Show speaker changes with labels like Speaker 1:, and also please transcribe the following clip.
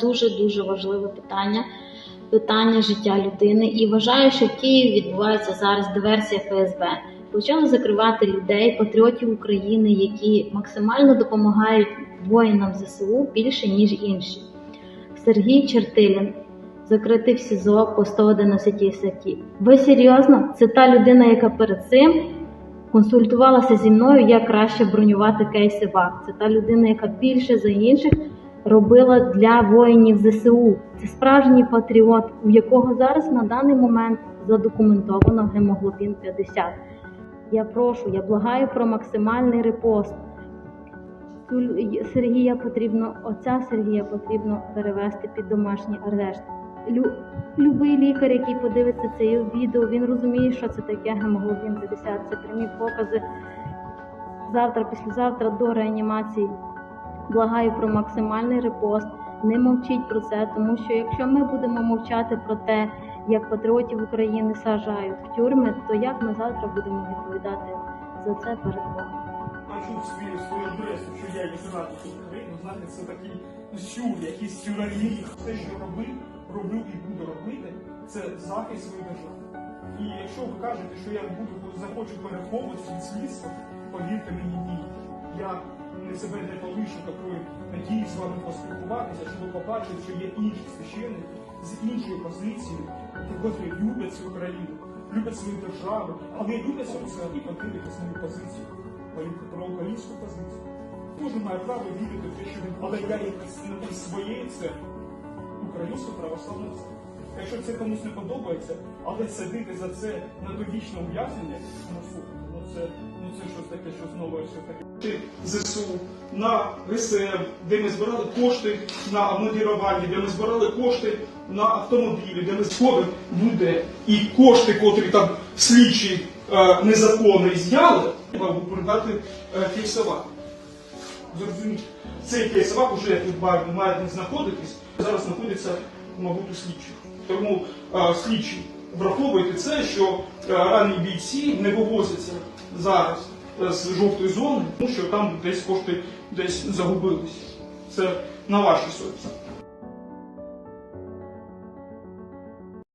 Speaker 1: Дуже дуже важливе питання, питання життя людини. І вважаю, що в Києві відбувається зараз диверсія ФСБ. Почали закривати людей, патріотів України, які максимально допомагають воїнам ЗСУ більше ніж інші. Сергій Чертилін закритий в СІЗО по 111 статті. Ви серйозно? Це та людина, яка перед цим консультувалася зі мною, як краще бронювати кейси ВАК. Це та людина, яка більше за інших робила для воїнів ЗСУ. Це справжній патріот, у якого зараз на даний момент задокументовано гемоглобін 50. Я прошу, я благаю про максимальний репост. Сергія потрібно, отця Сергія потрібно перевести під домашній арешт. Лю, любий лікар, який подивиться це відео, він розуміє, що це таке гемоглобін 50. Це прямі покази завтра, післязавтра до реанімації. Благаю про максимальний репост. Не мовчіть про це, тому що якщо ми будемо мовчати про те, як патріотів України сажають в тюрми, то як ми завтра будемо відповідати за це перед Богом?
Speaker 2: Кажу свою, свою адресу, що я тут України, знаєте, це такий щур, якийсь сюралій. Все, що робив, роблю і буду робити, це захист своєї держави. І якщо ви кажете, що я буду захочу переховуватися від слідства, повірте мені, ні. Я не себе не полишу такої надії з вами поспілкуватися, щоб ви побачили, що є інші священники з іншою позицією, які люблять свою країну, люблять свою державу, але люблять свою і подивитися свою позицію про українську позицію. Кожен має право вірити в те, що він але я представник своєї церкви, української православної церкви. Якщо це комусь не подобається, але сидити за це на довічне ув'язнення, ну слухайте, ну це ну це щось таке, що знову все таке. ЗСУ на ГСМ, де ми збирали кошти на амодірування, де ми збирали кошти на автомобілі, де ми сходимо буде і кошти, котрі там слідчі е, незаконно зняли, треба передати е, кейсова. Зрозуміть, цей кейсовак вже тут має, має не знаходитись, зараз знаходиться, мабуть, у слідчих. Тому е, слідчі враховуйте це, що е, ранні бійці не вивозяться зараз е, з жовтої зони, тому що там десь кошти десь загубилися. Це на вашій совісті.